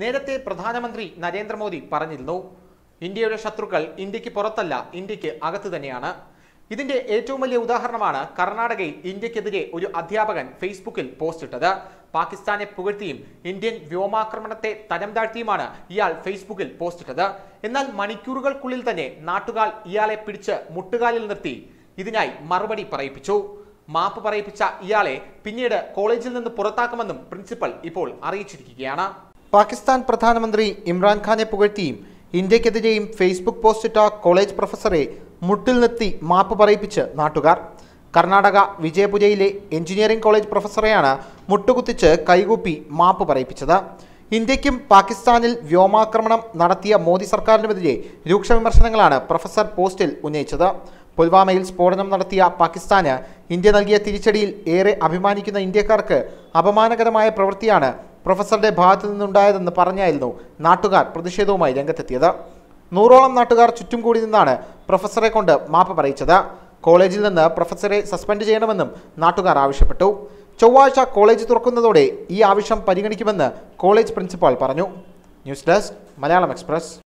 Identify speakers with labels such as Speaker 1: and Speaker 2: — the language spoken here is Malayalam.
Speaker 1: നേരത്തെ പ്രധാനമന്ത്രി നരേന്ദ്രമോദി പറഞ്ഞിരുന്നു ഇന്ത്യയുടെ ശത്രുക്കൾ ഇന്ത്യയ്ക്ക് പുറത്തല്ല ഇന്ത്യയ്ക്ക് അകത്ത് തന്നെയാണ്. ഇതിന്റെ ഏറ്റവും വലിയ ഉദാഹരണമാണ് കർണാടകയിൽ ഇന്ത്യക്കെതിരെ ഒരു അധ്യാപകൻ ഫേസ്ബുക്കിൽ പോസ്റ്റ് ഇട്ടത് പാകിസ്ഥാനെ പുകഴ്ത്തിയും ഇന്ത്യൻ വ്യോമാക്രമണത്തെ തരം താഴ്ത്തിയുമാണ് ഇയാൾ ഫേസ്ബുക്കിൽ പോസ്റ്റ് ഇട്ടത് എന്നാൽ മണിക്കൂറുകൾക്കുള്ളിൽ തന്നെ നാട്ടുകാർ ഇയാളെ പിടിച്ച് മുട്ടുകാലിൽ നിർത്തി. ഇതിനായി മറുപടി പറയിപ്പിച്ചു. മാപ്പ് പറയിപ്പിച്ച ഇയാളെ പിന്നീട് കോളേജിൽ നിന്ന് പുറത്താക്കുമെന്നും പ്രിൻസിപ്പൽ ഇപ്പോൾ അറിയിച്ചിരിക്കുകയാണ്. പാകിസ്ഥാൻ പ്രധാനമന്ത്രി ഇമ്രാൻഖാനെ പുകഴ്ത്തിയും ഇന്ത്യക്കെതിരെയും ഫേസ്ബുക്ക് പോസ്റ്റിട്ട കോളേജ് പ്രൊഫസറെ മുട്ടിൽ നിർത്തി മാപ്പ് പറയിപ്പിച്ച് നാട്ടുകാർ. കർണാടക വിജയപുരയിലെ എഞ്ചിനീയറിംഗ് കോളേജ് പ്രൊഫസറെയാണ് മുട്ടുകുത്തിച്ച് കൈകൂപ്പി മാപ്പ് പറയിപ്പിച്ചത്. ഇന്ത്യക്കും പാകിസ്ഥാനിൽ വ്യോമാക്രമണം നടത്തിയ മോദി സർക്കാരിനുമെതിരെ രൂക്ഷ വിമർശനങ്ങളാണ് പ്രൊഫസർ പോസ്റ്റിൽ ഉന്നയിച്ചത്. പുൽവാമയിൽ സ്ഫോടനം നടത്തിയ പാകിസ്ഥാന് ഇന്ത്യ നൽകിയ തിരിച്ചടിയിൽ ഏറെ അഭിമാനിക്കുന്ന ഇന്ത്യക്കാർക്ക് അപമാനകരമായ പ്രവൃത്തിയാണ് പ്രൊഫസറുടെ ഭാഗത്തു നിന്നുണ്ടായതെന്ന് പറഞ്ഞായിരുന്നു നാട്ടുകാർ പ്രതിഷേധവുമായി രംഗത്തെത്തിയത്. നൂറോളം നാട്ടുകാർ ചുറ്റും കൂടി നിന്നാണ് പ്രൊഫസറെ കൊണ്ട് മാപ്പ് പറയിച്ചത്. കോളേജിൽ നിന്ന് പ്രൊഫസറെ സസ്പെൻഡ് ചെയ്യണമെന്നും നാട്ടുകാർ ആവശ്യപ്പെട്ടു. ചൊവ്വാഴ്ച കോളേജ് തുറക്കുന്നതോടെ ഈ ആവശ്യം പരിഗണിക്കുമെന്ന് കോളേജ് പ്രിൻസിപ്പാൾ പറഞ്ഞു. News desk Malayalam express.